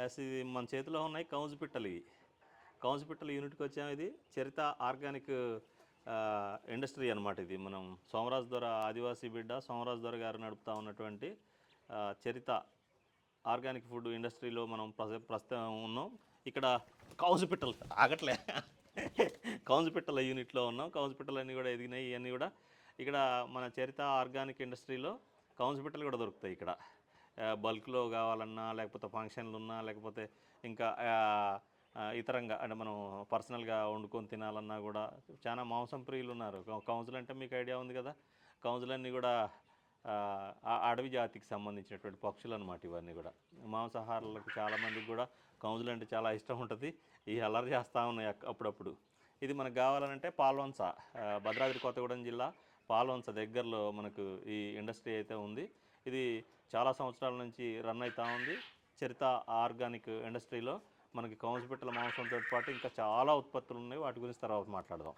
As ఇది మన చేతిలో ఉన్నాయి కౌజు పిట్టలు ఇవి. కౌజు పిట్టల యూనిట్కి వచ్చాము ఇది. చరిత ఆర్గానిక్ ఇండస్ట్రీ అనమాట ఇది. మనం సోమరాజు దొర ఆదివాసీ బిడ్డ సోమరాజు దొర గారు నడుపుతూ ఉన్నటువంటి చరిత ఆర్గానిక్ ఫుడ్ ఇండస్ట్రీలో మనం ప్రస ప్రస్తుతం ఉన్నాం. ఇక్కడ కౌజు పిట్టలు ఆగట్లే. కౌజు పిట్టల యూనిట్లో ఉన్నాం. కౌజు అన్నీ కూడా ఎదిగినాయి. ఇవన్నీ కూడా ఇక్కడ మన చరిత ఆర్గానిక్ ఇండస్ట్రీలో కౌజు పిట్టలు కూడా దొరుకుతాయి ఇక్కడ. బల్క్లో కావాలన్నా లేకపోతే ఫంక్షన్లు ఉన్నా లేకపోతే ఇంకా ఇతరంగా అంటే మనం పర్సనల్గా వండుకొని తినాలన్నా కూడా చాలా మాంసం ప్రియులు ఉన్నారు. కౌన్సిల్ అంటే మీకు ఐడియా ఉంది కదా? కౌజులన్నీ కూడా అడవి జాతికి సంబంధించినటువంటి పక్షులు అనమాట ఇవన్నీ కూడా. మాంసాహారాలకు చాలామందికి కూడా కౌజులు అంటే చాలా ఇష్టం ఉంటుంది. ఈ అల్లరి చేస్తూ ఉన్నాయి అప్పుడప్పుడు. ఇది మనకు కావాలంటే పాల్వంచ భద్రాద్రి కొత్తగూడెం జిల్లా పాల్వంచ దగ్గరలో మనకు ఈ ఇండస్ట్రీ అయితే ఉంది. ఇది చాలా సంవత్సరాల నుంచి రన్ అవుతూ ఉంది. చరిత ఆర్గానిక్ ఇండస్ట్రీలో మనకి కౌన్సిపిట్టల మాంసంతో పాటు ఇంకా చాలా ఉత్పత్తులు ఉన్నాయి. వాటి గురించి తర్వాత మాట్లాడదాం.